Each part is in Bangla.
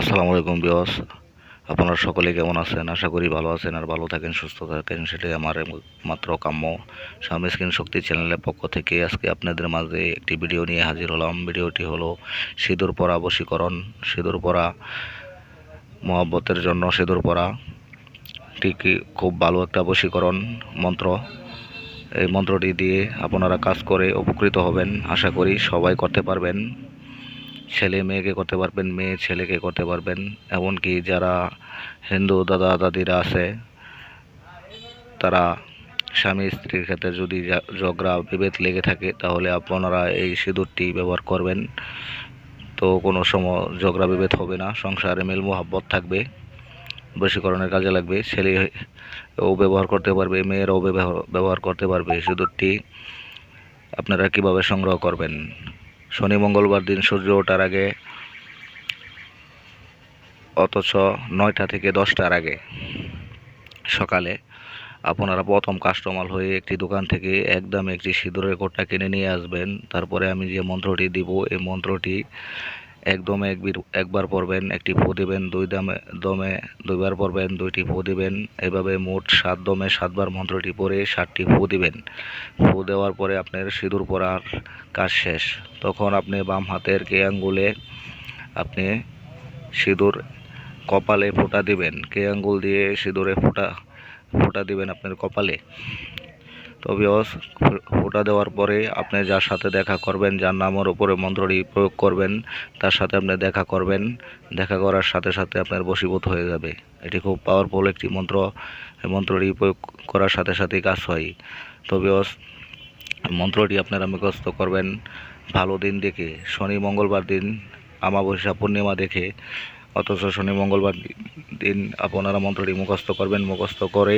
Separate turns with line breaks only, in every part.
আসসালামু আলাইকুম বিয়স আপনারা সকলে কেমন আছেন? আশা করি ভালো আছেন আর ভালো থাকেন, সুস্থ থাকেন। সেটাই আমার মাত্র কাম্য স্বামী স্ক্রিন শক্তি চ্যানেলের পক্ষ থেকে আজকে আপনাদের মাঝে একটি ভিডিও নিয়ে হাজির হলাম। ভিডিওটি হলো সিঁদুর পরা বশীকরণ, সিঁদুর পরা মহব্বতের জন্য সিঁদুর পরা। ঠিকই খুব ভালো একটা বশীকরণ মন্ত্র। এই মন্ত্রটি দিয়ে আপনারা কাজ করে উপকৃত হবেন। আশা করি সবাই করতে পারবেন। ছেলে মেয়েকে করতে পারবেন, মেয়ে ছেলেকে করতে পারবেন। এমনকি যারা হিন্দু দাদা দাদিরা আছে, তারা স্বামী স্ত্রীর ক্ষেত্রে যদি ঝগড়া, বিভেদ লেগে থাকে, তাহলে আপনারা এই সিঁদুরটি ব্যবহার করবেন। তো কোনো সময় ঝগড়া, বিভেদ হবে না, সংসারে মেল মোহাব্বত থাকবে, বশীকরণের কাজে লাগবে, ছেলে ও ব্যবহার করতে পারবে, মেয়েরাও ব্যবহার করতে পারবে সিঁদুরটি। আপনারা কীভাবে সংগ্রহ করবেন? শনি মঙ্গলবার দিন সূর্য ওঠার আগে, অথচ নয়টা থেকে দশটার আগে সকালে আপনারা প্রথম কাস্টমার হয়ে একটি দোকান থেকে একদম একটি সিঁদুরের কোটটা কিনে নিয়ে আসবেন। তারপরে আমি যে মন্ত্রটি দিব, এই মন্ত্রটি একদম একবির একবার পড়বেন, একটি ফু দিবেন, দুই দামে দমে দুইবার পড়বেন, দুইটি ফু দিবেন। এভাবে মোট সাত দমে সাতবার মন্ত্রটি পড়ে সাতটি ফু দিবেন। ফু দেওয়ার পরে আপনার সিঁদুর পরার কাজ শেষ। তখন আপনি বাম হাতের কে আঙ্গুলে আপনি সিঁদুর কপালে ফোঁটা দিবেন। কে আঙ্গুল দিয়ে সিঁদুরে ফোঁটা ফোঁটা দিবেন আপনার কপালে। তো বিয়স ফোঁটা দেওয়ার পরে আপনি যার সাথে দেখা করবেন, যার নামের উপরে মন্ত্রটি প্রয়োগ করবেন, তার সাথে আপনি দেখা করবেন, দেখা করার সাথে সাথে আপনার বশীভূত হয়ে যাবে। এটি খুব পাওয়ারফুল একটি মন্ত্র মন্ত্রটি প্রয়োগ করার সাথে সাথেই কাজ হয়। তো বিয়স মন্ত্রটি আপনারা মুখস্থ করবেন ভালো দিন দেখে, শনি মঙ্গলবার দিন আমাবস্যা পূর্ণিমা দেখে, অথচ শনি মঙ্গলবার দিন আপনারা মন্ত্রটি মুখস্থ করবেন, মুখস্থ করে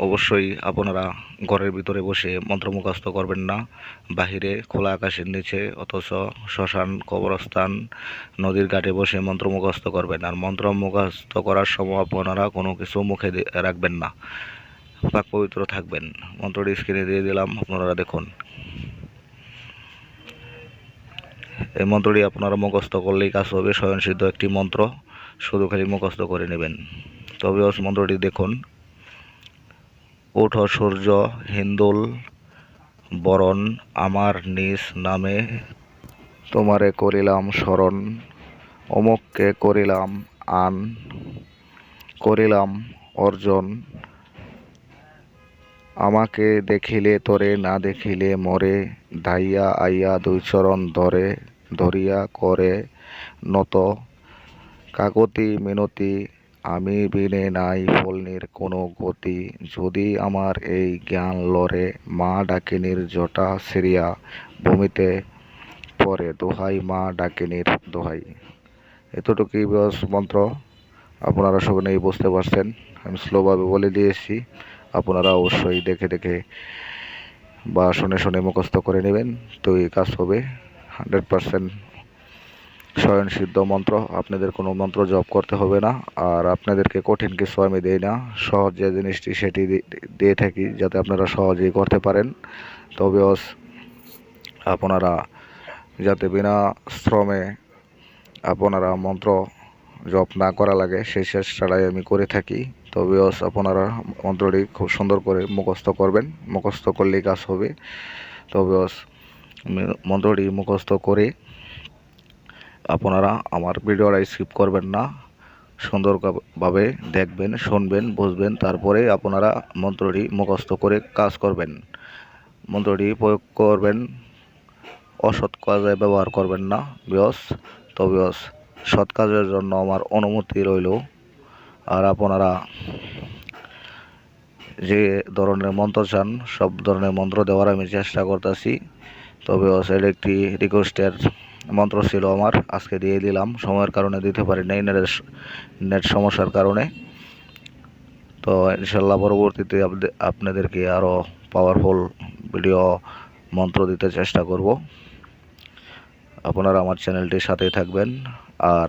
অবশ্যই আপনারা ঘরের ভিতরে বসে মন্ত্র মুখস্থ করবেন না। বাহিরে খোলা আকাশের নিচে অথচ শ্মশান, কবরস্থান, নদীর ঘাটে বসে মন্ত্র মুখস্থ করবেন। আর মন্ত্র মুখস্থ করার সময় আপনারা কোনো কিছু মুখে রাখবেন না। পাক পবিত্র থাকবেন। মন্ত্রটি স্ক্রিনে দিয়ে দিলাম, আপনারা দেখুন। এই মন্ত্রটি আপনারা মুখস্থ করলেই কাজ হবে। স্বয়ংসিদ্ধ একটি মন্ত্র, শুধু খালি মুখস্থ করে নেবেন। তবে মন্ত্রটি দেখুন। ওঠ সূর্য, হিন্দুল, বরণ আমার নিজ নামে তোমারে করিলাম স্মরণ অমুককে করিলাম আন, করিলাম অর্জন। আমাকে দেখিলে তোরে, না দেখিলে মরে, ধাইয়া আইয়া দুই চরণ ধরে, ধরিয়া করে নত। কাকতি, মিনতি আমি বিনে নাই ফলনির কোনো গতি। যদি আমার এই জ্ঞান লরে মা ডাকিনীর জটা সিরিয়া ভূমিতে পরে দোহাই মা ডাকিনীর দোহাই। এতটুকুই বস মন্ত্র। আপনারা সকলেই বুঝতে পারছেন। আমি স্লোভাবে বলে দিয়েছি, আপনারা অবশ্যই দেখে দেখে বা শুনে শুনে মুখস্থ করে নেবেন। তো এই কাজ হবে। হান্ড্রেড পারসেন্ট স্বয়ংসিদ্ধ মন্ত্র, আপনাদের কোনো মন্ত্র জপ করতে হবে না, আর আপনাদেরকে কঠিন কিছু আমি দিই না। সহজ যে জিনিসটি সেটি দিয়ে থাকি যাতে আপনারা সহজেই করতে পারেন। তবে আপনারা যাতে বিনা শ্রমে আপনারা মন্ত্র জপ না করা লাগে, সেই চেষ্টাটাই আমি করে থাকি। তবে আপনারা মন্ত্রটি খুব সুন্দর করে মুখস্থ করবেন। মুখস্থ করলেই কাজ হবে। তবে মন্ত্রটি মুখস্থ করে আপনারা আমার ভিডিওটা স্কিপ করবেন না। সুন্দরভাবে দেখবেন, শুনবেন, বুঝবেন, তারপরে আপনারা মন্ত্রটি মুখস্থ করে কাজ করবেন। মন্ত্রটি প্রয়োগ করবেন, অসৎ কাজে ব্যবহার করবেন না, বিয়স। তো বিয়স, সৎ কাজের জন্য আমার অনুমতি রইল। আর আপনারা যে ধরনের মন্ত্র চান, সব ধরনের মন্ত্র দেওয়ার আমি চেষ্টা করতেছি। তবে এটা একটি রিকোয়েস্টের মন্ত্র ছিল আমার, আজকে দিয়ে দিলাম। সময়ের কারণে দিতে পারি নাই, নেটের নেট সমস্যার কারণে। তো ইনশাল্লাহ পরবর্তীতে আপনাদেরকে আরও পাওয়ারফুল ভিডিও মন্ত্র দিতে চেষ্টা করব। আপনারা আমার চ্যানেলটির সাথেই থাকবেন। আর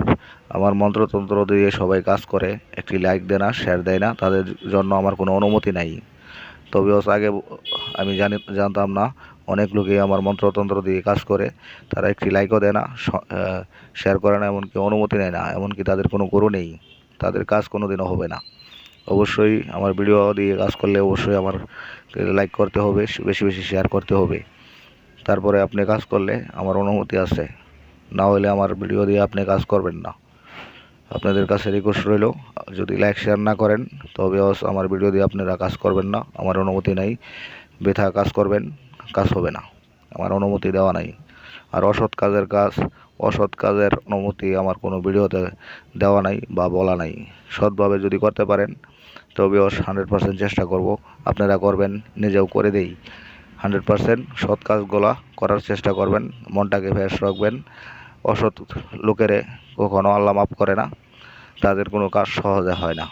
আমার মন্ত্রতন্ত্র দিয়ে সবাই কাজ করে। একটি লাইক দেয় না শেয়ার দেয় না। তাদের জন্য আমার কোনো অনুমতি নাই। তবে আগে আমি জানি, জানতাম না। অনেক লোকই আমার মন্ত্রতন্ত্র দিয়ে কাজ করে। তারা একটি লাইকও দেয় না শেয়ার করে না, এমনকি অনুমতি নেয় না, এমনকি তাদের কোনো গরু নেই। তাদের কাজ কোনো দিনও হবে না। অবশ্যই আমার ভিডিও দিয়ে কাজ করলে অবশ্যই আমার লাইক করতে হবে বেশি বেশি শেয়ার করতে হবে। তারপরে আপনি কাজ করলে আমার অনুমতি আছে। না হলে আমার ভিডিও দিয়ে আপনি কাজ করবেন না। আপনাদের কাছে রিকোয়েস্ট রইল, যদি লাইক শেয়ার না করেন, তবে আমার ভিডিও দিয়ে আপনারা কাজ করবেন না, আমার অনুমতি নাই, বৃথা কাজ করবেন, কাজ হবে না, আমার অনুমতি দেওয়া নাই। আর অসৎ কাজের কাজ, অসৎ কাজের অনুমতি আমার কোনো ভিডিওতে দেওয়া নাই বা বলা নাই। সৎভাবে যদি করতে পারেন, তবে অস হান্ড্রেড পার্সেন্ট চেষ্টা করব, আপনারা করবেন, নিজেও করে দেই। হান্ড্রেড পার্সেন্ট সৎ কাজগুলা করার চেষ্টা করবেন, মনটাকে ফ্রেশ রাখবেন অসৎ লোকেরে কখনো আল্লাহ মাফ করে না, তাদের কোনো কাজ সহজে হয় না।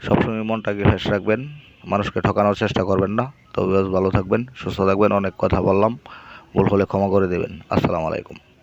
সবসময় মনটাকে ফ্রেশ রাখবেন, মানুষকে ঠকানোর চেষ্টা করবেন না। তবে ভালো থাকবেন, সুস্থ থাকবেন, অনেক কথা বললাম। ভুল হলে ক্ষমা করে দেবেন। আসসালামু আলাইকুম।